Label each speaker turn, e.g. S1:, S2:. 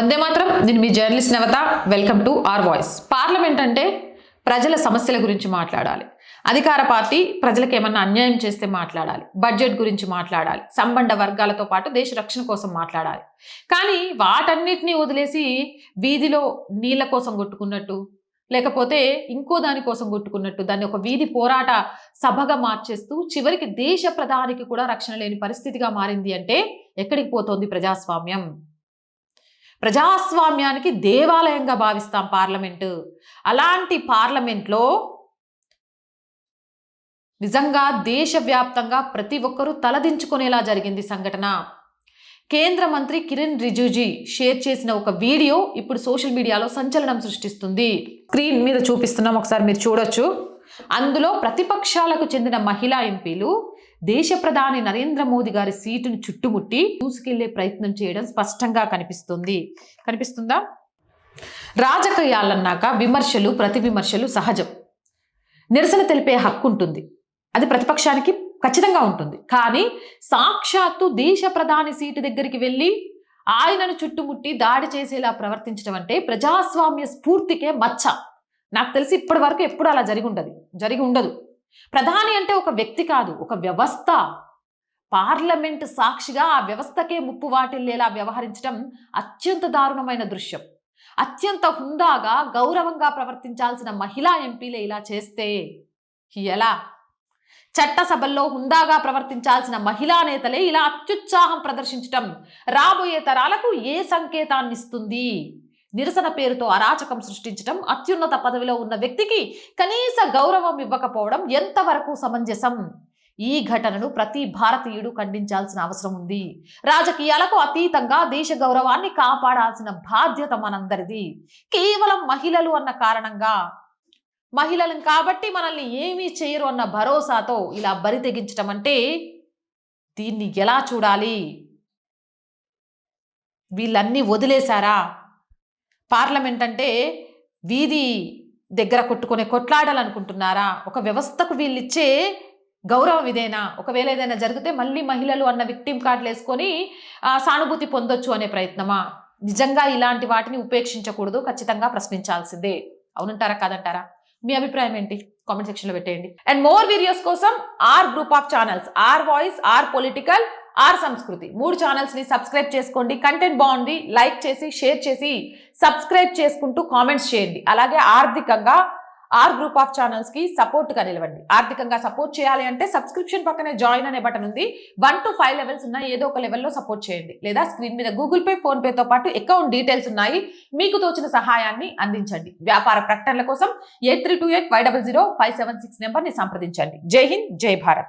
S1: వందే మాత్రం. నేను మీ journalist Navata. Welcome to R voice. Parliament అంటే ప్రజల సమస్యల గురించి మాట్లాడాలి. అధికార పార్టీ ప్రజలకు ఏమన్నా అన్యాయం చేస్తే మాట్లాడాలి. బడ్జెట్ గురించి మాట్లాడాలి. సంబంధ వర్గాలతో పాటు దేశ రక్షణ కోసం మాట్లాడాలి. కానీ వాటన్నిటినీ వదిలేసి వీధిలో నీళ్ళ కోసం కొట్టుకున్నట్టు లేకపోతే ఇంకో దాని కోసం కొట్టుకున్నట్టు దాన్ని ఒక వీధి పోరాట సభగా మార్చేస్తూ చివరికి దేశ ప్రధానికి కూడా రక్షణ లేని పరిస్థితిగా మారింది అంటే ఎక్కడికి పోతోంది ప్రజాస్వామ్యం? ప్రజాస్వామ్యానికి దేవాలయంగా భావిస్తాం పార్లమెంటు. అలాంటి పార్లమెంట్లో నిజంగా దేశవ్యాప్తంగా ప్రతి ఒక్కరూ తలదించుకునేలా జరిగింది సంఘటన. కేంద్ర మంత్రి కిరణ్ రిజుజీ షేర్ చేసిన ఒక వీడియో ఇప్పుడు సోషల్ మీడియాలో సంచలనం సృష్టిస్తుంది. స్క్రీన్ మీద చూపిస్తున్నాం ఒకసారి మీరు చూడొచ్చు. అందులో ప్రతిపక్షాలకు చెందిన మహిళా ఎంపీలు దేశ ప్రధాని నరేంద్ర మోదీ గారి సీటును చుట్టుముట్టి దూసుకెళ్ళే ప్రయత్నం చేయడం స్పష్టంగా కనిపిస్తుంది. కనిపిస్తుందా? రాజకీయాలన్నాక విమర్శలు ప్రతి విమర్శలు సహజం. నిరసన తెలిపే హక్కు ఉంటుంది. అది ప్రతిపక్షానికి ఖచ్చితంగా ఉంటుంది. కానీ సాక్షాత్తు దేశ ప్రధాని సీటు దగ్గరికి వెళ్ళి ఆయనను చుట్టుముట్టి దాడి చేసేలా ప్రవర్తించడం అంటే ప్రజాస్వామ్య స్ఫూర్తికే మచ్చ. నాకు తెలిసి ఇప్పటి వరకు ఎప్పుడు అలా జరిగి ఉండదు. జరిగి ఉండదు. ప్రధాని అంటే ఒక వ్యక్తి కాదు ఒక వ్యవస్థ. పార్లమెంట్ సాక్షిగా ఆ వ్యవస్థకే ముప్పు వాటిల్లేలా వ్యవహరించడం అత్యంత దారుణమైన దృశ్యం. అత్యంత హుందాగా గౌరవంగా ప్రవర్తించాల్సిన మహిళా ఎంపీలే ఇలా చేస్తే ఎలా? చట్టసభల్లో హుందాగా ప్రవర్తించాల్సిన మహిళా నేతలే ఇలా అత్యుత్సాహం ప్రదర్శించటం రాబోయే తరాలకు ఏ సంకేతాన్నిస్తుంది? నిరసన పేరుతో అరాచకం సృష్టించటం అత్యున్నత పదవిలో ఉన్న వ్యక్తికి కనీస గౌరవం ఇవ్వకపోవడం ఎంతవరకు సమంజసం? ఈ ఘటనను ప్రతి భారతీయుడు ఖండించాల్సిన అవసరం ఉంది. రాజకీయాలకు అతీతంగా దేశ గౌరవాన్ని కాపాడాల్సిన బాధ్యత మనందరిది. కేవలం మహిళలు అన్న కారణంగా. మహిళలను కాబట్టి మనల్ని ఏమీ చేయరు అన్న భరోసాతో ఇలా బరి తెగించటం అంటే దీన్ని ఎలా చూడాలి? వీళ్ళన్నీ వదిలేశారా? పార్లమెంట్ అంటే వీధి దగ్గర కొట్టుకునే కొట్లాడాలనుకుంటున్నారా? ఒక వ్యవస్థకు వీళ్ళిచ్చే గౌరవం ఇదేనా? ఒకవేళ ఏదైనా జరిగితే మళ్ళీ మహిళలు అన్న విక్టిమ్ కార్డులు వేసుకొని సానుభూతి పొందొచ్చు అనే ప్రయత్నమా? నిజంగా ఇలాంటి వాటిని ఉపేక్షించకూడదు ఖచ్చితంగా ప్రశ్నించాల్సిందే. అవునంటారా కాదంటారా? మీ అభిప్రాయం ఏంటి? కామెంట్ సెక్షన్లో పెట్టేయండి. అండ్ మోర్ వీడియోస్ కోసం R group of channels R voice R political R Samskriti. మూడు ఛానల్స్ని సబ్స్క్రైబ్ చేసుకోండి. కంటెంట్ బాగుంది లైక్ చేసి షేర్ చేసి సబ్స్క్రైబ్ చేసుకుంటూ కామెంట్స్ చేయండి. అలాగే ఆర్థికంగా ఆర్ గ్రూప్ ఆఫ్ ఛానల్స్కి సపోర్ట్గా నిలవండి. ఆర్థికంగా సపోర్ట్ చేయాలి అంటే సబ్స్క్రిప్షన్ పక్కనే జాయిన్ అనే బటన్ ఉంది. వన్ టు ఫైవ్ లెవెల్స్ ఉన్న ఏదో ఒక లెవెల్లో సపోర్ట్ చేయండి. లేదా స్క్రీన్ మీద గూగుల్ పే ఫోన్ పేతో పాటు అకౌంట్ డీటెయిల్స్ ఉన్నాయి. మీకు తోచిన సహాయాన్ని అందించండి. వ్యాపార ప్రకటనల కోసం eight three two eight five double zero five seven six నెంబర్ని సంప్రదించండి. జై హింద్ జై భారత్.